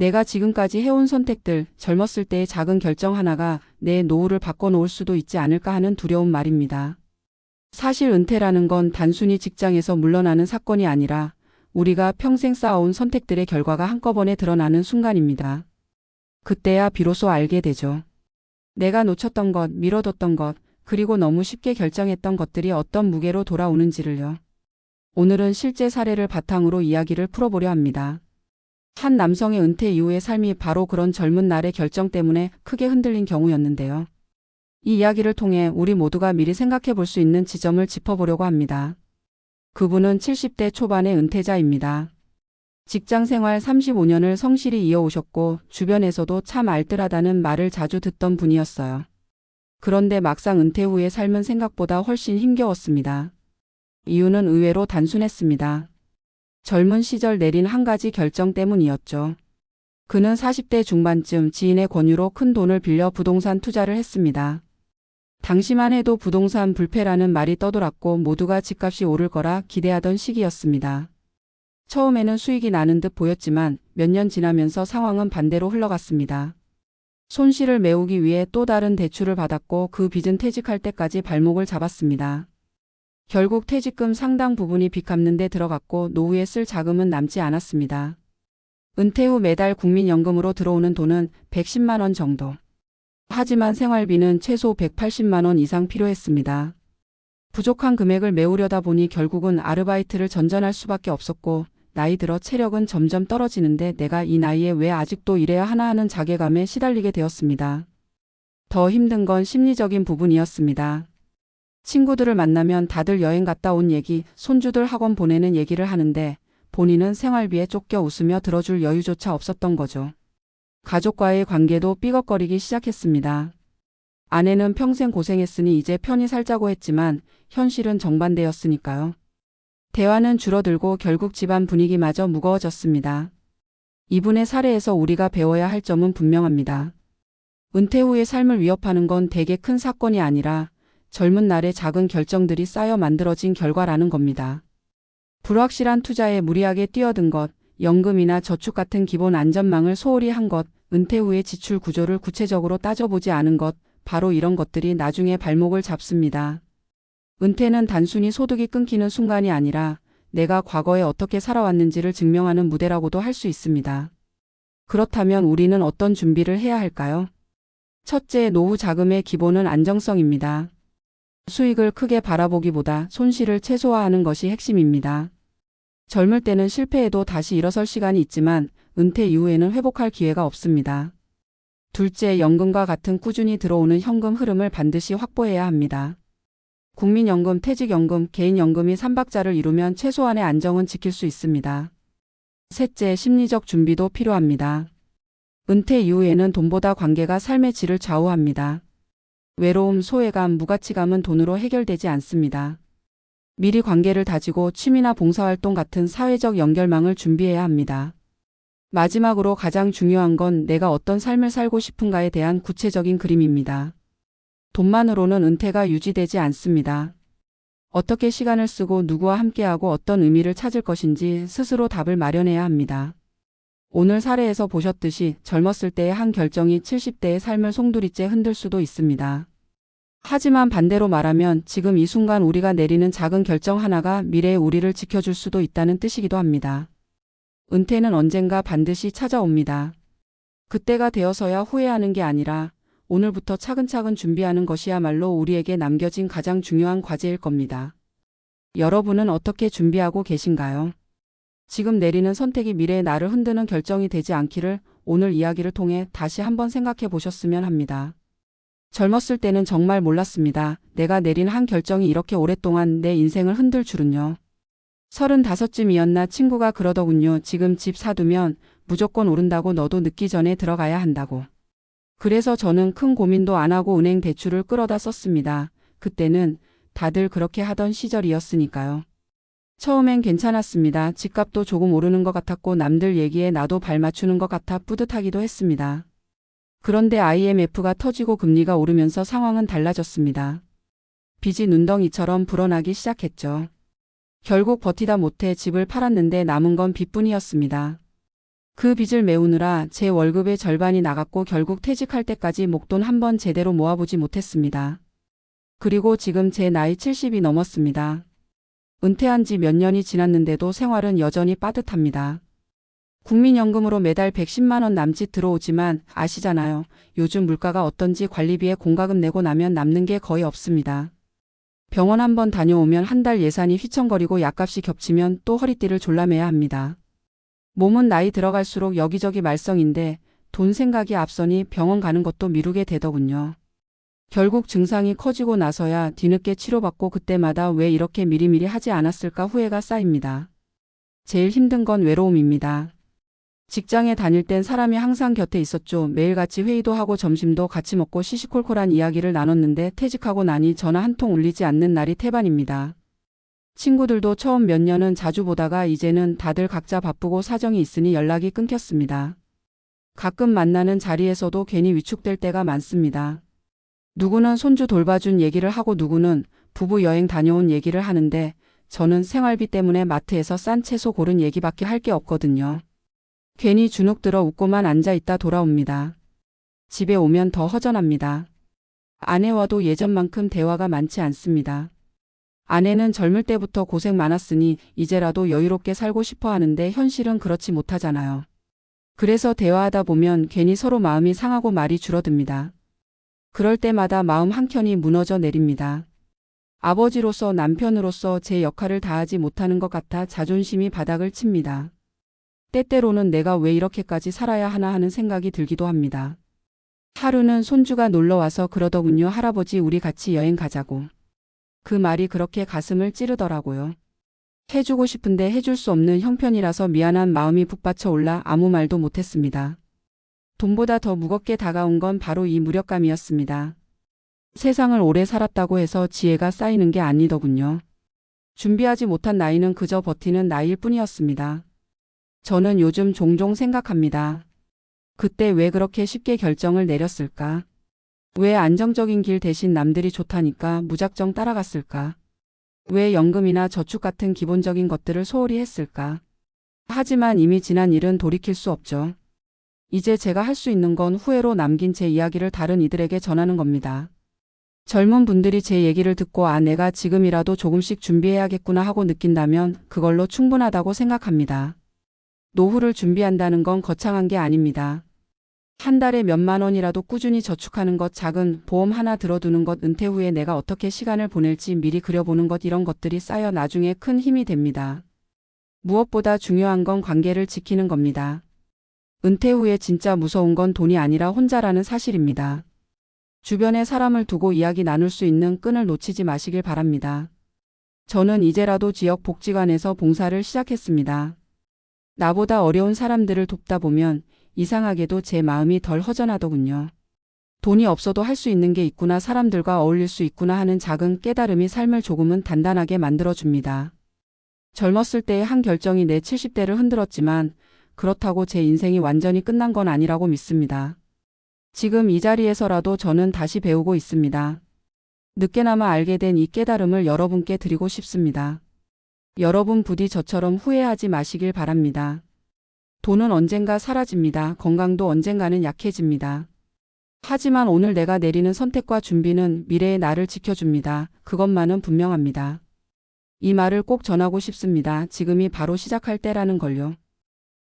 내가 지금까지 해온 선택들, 젊었을 때의 작은 결정 하나가 내 노후를 바꿔놓을 수도 있지 않을까 하는 두려움 말입니다. 사실 은퇴라는 건 단순히 직장에서 물러나는 사건이 아니라 우리가 평생 쌓아온 선택들의 결과가 한꺼번에 드러나는 순간입니다. 그때야 비로소 알게 되죠. 내가 놓쳤던 것, 미뤄뒀던 것, 그리고 너무 쉽게 결정했던 것들이 어떤 무게로 돌아오는지를요. 오늘은 실제 사례를 바탕으로 이야기를 풀어보려 합니다. 한 남성의 은퇴 이후의 삶이 바로 그런 젊은 날의 결정 때문에 크게 흔들린 경우였는데요. 이 이야기를 통해 우리 모두가 미리 생각해 볼 수 있는 지점을 짚어보려고 합니다. 그분은 70대 초반의 은퇴자입니다. 직장 생활 35년을 성실히 이어오셨고 주변에서도 참 알뜰하다는 말을 자주 듣던 분이었어요. 그런데 막상 은퇴 후의 삶은 생각보다 훨씬 힘겨웠습니다. 이유는 의외로 단순했습니다. 젊은 시절 내린 한 가지 결정 때문이었죠. 그는 40대 중반쯤 지인의 권유로 큰 돈을 빌려 부동산 투자를 했습니다. 당시만 해도 부동산 불패라는 말이 떠돌았고 모두가 집값이 오를 거라 기대하던 시기였습니다. 처음에는 수익이 나는 듯 보였지만 몇 년 지나면서 상황은 반대로 흘러갔습니다. 손실을 메우기 위해 또 다른 대출을 받았고 그 빚은 퇴직할 때까지 발목을 잡았습니다. 결국 퇴직금 상당 부분이 빚 갚는 데 들어갔고 노후에 쓸 자금은 남지 않았습니다. 은퇴 후 매달 국민연금으로 들어오는 돈은 110만 원 정도. 하지만 생활비는 최소 180만 원 이상 필요했습니다. 부족한 금액을 메우려다 보니 결국은 아르바이트를 전전할 수밖에 없었고 나이 들어 체력은 점점 떨어지는데 내가 이 나이에 왜 아직도 일해야 하나 하는 자괴감에 시달리게 되었습니다. 더 힘든 건 심리적인 부분이었습니다. 친구들을 만나면 다들 여행 갔다 온 얘기, 손주들 학원 보내는 얘기를 하는데 본인은 생활비에 쫓겨 웃으며 들어줄 여유조차 없었던 거죠. 가족과의 관계도 삐걱거리기 시작했습니다. 아내는 평생 고생했으니 이제 편히 살자고 했지만 현실은 정반대였으니까요. 대화는 줄어들고 결국 집안 분위기마저 무거워졌습니다. 이분의 사례에서 우리가 배워야 할 점은 분명합니다. 은퇴 후의 삶을 위협하는 건 대개 큰 사건이 아니라 젊은 날의 작은 결정들이 쌓여 만들어진 결과라는 겁니다. 불확실한 투자에 무리하게 뛰어든 것, 연금이나 저축 같은 기본 안전망을 소홀히 한 것, 은퇴 후의 지출 구조를 구체적으로 따져보지 않은 것, 바로 이런 것들이 나중에 발목을 잡습니다. 은퇴는 단순히 소득이 끊기는 순간이 아니라 내가 과거에 어떻게 살아왔는지를 증명하는 무대라고도 할 수 있습니다. 그렇다면 우리는 어떤 준비를 해야 할까요? 첫째, 노후 자금의 기본은 안정성입니다. 수익을 크게 바라보기보다 손실을 최소화하는 것이 핵심입니다. 젊을 때는 실패해도 다시 일어설 시간이 있지만 은퇴 이후에는 회복할 기회가 없습니다. 둘째, 연금과 같은 꾸준히 들어오는 현금 흐름을 반드시 확보해야 합니다. 국민연금, 퇴직연금, 개인연금이 3박자를 이루면 최소한의 안정은 지킬 수 있습니다. 셋째, 심리적 준비도 필요합니다. 은퇴 이후에는 돈보다 관계가 삶의 질을 좌우합니다. 외로움, 소외감, 무가치감은 돈으로 해결되지 않습니다. 미리 관계를 다지고 취미나 봉사활동 같은 사회적 연결망을 준비해야 합니다. 마지막으로 가장 중요한 건 내가 어떤 삶을 살고 싶은가에 대한 구체적인 그림입니다. 돈만으로는 은퇴가 유지되지 않습니다. 어떻게 시간을 쓰고 누구와 함께하고 어떤 의미를 찾을 것인지 스스로 답을 마련해야 합니다. 오늘 사례에서 보셨듯이 젊었을 때의 한 결정이 70대의 삶을 송두리째 흔들 수도 있습니다. 하지만 반대로 말하면 지금 이 순간 우리가 내리는 작은 결정 하나가 미래의 우리를 지켜줄 수도 있다는 뜻이기도 합니다. 은퇴는 언젠가 반드시 찾아옵니다. 그때가 되어서야 후회하는 게 아니라 오늘부터 차근차근 준비하는 것이야말로 우리에게 남겨진 가장 중요한 과제일 겁니다. 여러분은 어떻게 준비하고 계신가요? 지금 내리는 선택이 미래의 나를 흔드는 결정이 되지 않기를 오늘 이야기를 통해 다시 한번 생각해 보셨으면 합니다. 젊었을 때는 정말 몰랐습니다. 내가 내린 한 결정이 이렇게 오랫동안 내 인생을 흔들 줄은요. 서른다섯쯤이었나 친구가 그러더군요. 지금 집 사두면 무조건 오른다고 너도 늦기 전에 들어가야 한다고. 그래서 저는 큰 고민도 안 하고 은행 대출을 끌어다 썼습니다. 그때는 다들 그렇게 하던 시절이었으니까요. 처음엔 괜찮았습니다. 집값도 조금 오르는 것 같았고 남들 얘기에 나도 발 맞추는 것 같아 뿌듯하기도 했습니다. 그런데 IMF가 터지고 금리가 오르면서 상황은 달라졌습니다. 빚이 눈덩이처럼 불어나기 시작했죠. 결국 버티다 못해 집을 팔았는데 남은 건 빚뿐이었습니다. 그 빚을 메우느라 제 월급의 절반이 나갔고 결국 퇴직할 때까지 목돈 한 번 제대로 모아보지 못했습니다. 그리고 지금 제 나이 70이 넘었습니다. 은퇴한 지 몇 년이 지났는데도 생활은 여전히 빠듯합니다. 국민연금으로 매달 110만 원 남짓 들어오지만 아시잖아요. 요즘 물가가 어떤지 관리비에 공과금 내고 나면 남는 게 거의 없습니다. 병원 한 번 다녀오면 한 달 예산이 휘청거리고 약값이 겹치면 또 허리띠를 졸라매야 합니다. 몸은 나이 들어갈수록 여기저기 말썽인데 돈 생각이 앞서니 병원 가는 것도 미루게 되더군요. 결국 증상이 커지고 나서야 뒤늦게 치료받고 그때마다 왜 이렇게 미리미리 하지 않았을까 후회가 쌓입니다. 제일 힘든 건 외로움입니다. 직장에 다닐 땐 사람이 항상 곁에 있었죠. 매일 같이 회의도 하고 점심도 같이 먹고 시시콜콜한 이야기를 나눴는데 퇴직하고 나니 전화 한 통 울리지 않는 날이 태반입니다. 친구들도 처음 몇 년은 자주 보다가 이제는 다들 각자 바쁘고 사정이 있으니 연락이 끊겼습니다. 가끔 만나는 자리에서도 괜히 위축될 때가 많습니다. 누구는 손주 돌봐준 얘기를 하고 누구는 부부 여행 다녀온 얘기를 하는데 저는 생활비 때문에 마트에서 싼 채소 고른 얘기밖에 할 게 없거든요. 괜히 주눅 들어 웃고만 앉아 있다 돌아옵니다. 집에 오면 더 허전합니다. 아내와도 예전만큼 대화가 많지 않습니다. 아내는 젊을 때부터 고생 많았으니 이제라도 여유롭게 살고 싶어 하는데 현실은 그렇지 못하잖아요. 그래서 대화하다 보면 괜히 서로 마음이 상하고 말이 줄어듭니다. 그럴 때마다 마음 한켠이 무너져 내립니다. 아버지로서 남편으로서 제 역할을 다하지 못하는 것 같아 자존심이 바닥을 칩니다. 때때로는 내가 왜 이렇게까지 살아야 하나 하는 생각이 들기도 합니다. 하루는 손주가 놀러 와서 그러더군요. 할아버지 우리 같이 여행 가자고. 그 말이 그렇게 가슴을 찌르더라고요. 해주고 싶은데 해줄 수 없는 형편이라서 미안한 마음이 북받쳐 올라 아무 말도 못했습니다. 돈보다 더 무겁게 다가온 건 바로 이 무력감이었습니다. 세상을 오래 살았다고 해서 지혜가 쌓이는 게 아니더군요. 준비하지 못한 나이는 그저 버티는 나이일 뿐이었습니다. 저는 요즘 종종 생각합니다. 그때 왜 그렇게 쉽게 결정을 내렸을까? 왜 안정적인 길 대신 남들이 좋다니까 무작정 따라갔을까? 왜 연금이나 저축 같은 기본적인 것들을 소홀히 했을까? 하지만 이미 지난 일은 돌이킬 수 없죠. 이제 제가 할 수 있는 건 후회로 남긴 제 이야기를 다른 이들에게 전하는 겁니다. 젊은 분들이 제 얘기를 듣고 아, 내가 지금이라도 조금씩 준비해야겠구나 하고 느낀다면 그걸로 충분하다고 생각합니다. 노후를 준비한다는 건 거창한 게 아닙니다. 한 달에 몇만 원이라도 꾸준히 저축하는 것, 작은 보험 하나 들어두는 것, 은퇴 후에 내가 어떻게 시간을 보낼지 미리 그려보는 것, 이런 것들이 쌓여 나중에 큰 힘이 됩니다. 무엇보다 중요한 건 관계를 지키는 겁니다. 은퇴 후에 진짜 무서운 건 돈이 아니라 혼자라는 사실입니다. 주변에 사람을 두고 이야기 나눌 수 있는 끈을 놓치지 마시길 바랍니다. 저는 이제라도 지역 복지관에서 봉사를 시작했습니다. 나보다 어려운 사람들을 돕다 보면 이상하게도 제 마음이 덜 허전하더군요. 돈이 없어도 할 수 있는 게 있구나, 사람들과 어울릴 수 있구나 하는 작은 깨달음이 삶을 조금은 단단하게 만들어줍니다. 젊었을 때의 한 결정이 내 70대를 흔들었지만 그렇다고 제 인생이 완전히 끝난 건 아니라고 믿습니다. 지금 이 자리에서라도 저는 다시 배우고 있습니다. 늦게나마 알게 된 이 깨달음을 여러분께 드리고 싶습니다. 여러분 부디 저처럼 후회하지 마시길 바랍니다. 돈은 언젠가 사라집니다. 건강도 언젠가는 약해집니다. 하지만 오늘 내가 내리는 선택과 준비는 미래의 나를 지켜줍니다. 그것만은 분명합니다. 이 말을 꼭 전하고 싶습니다. 지금이 바로 시작할 때라는 걸요.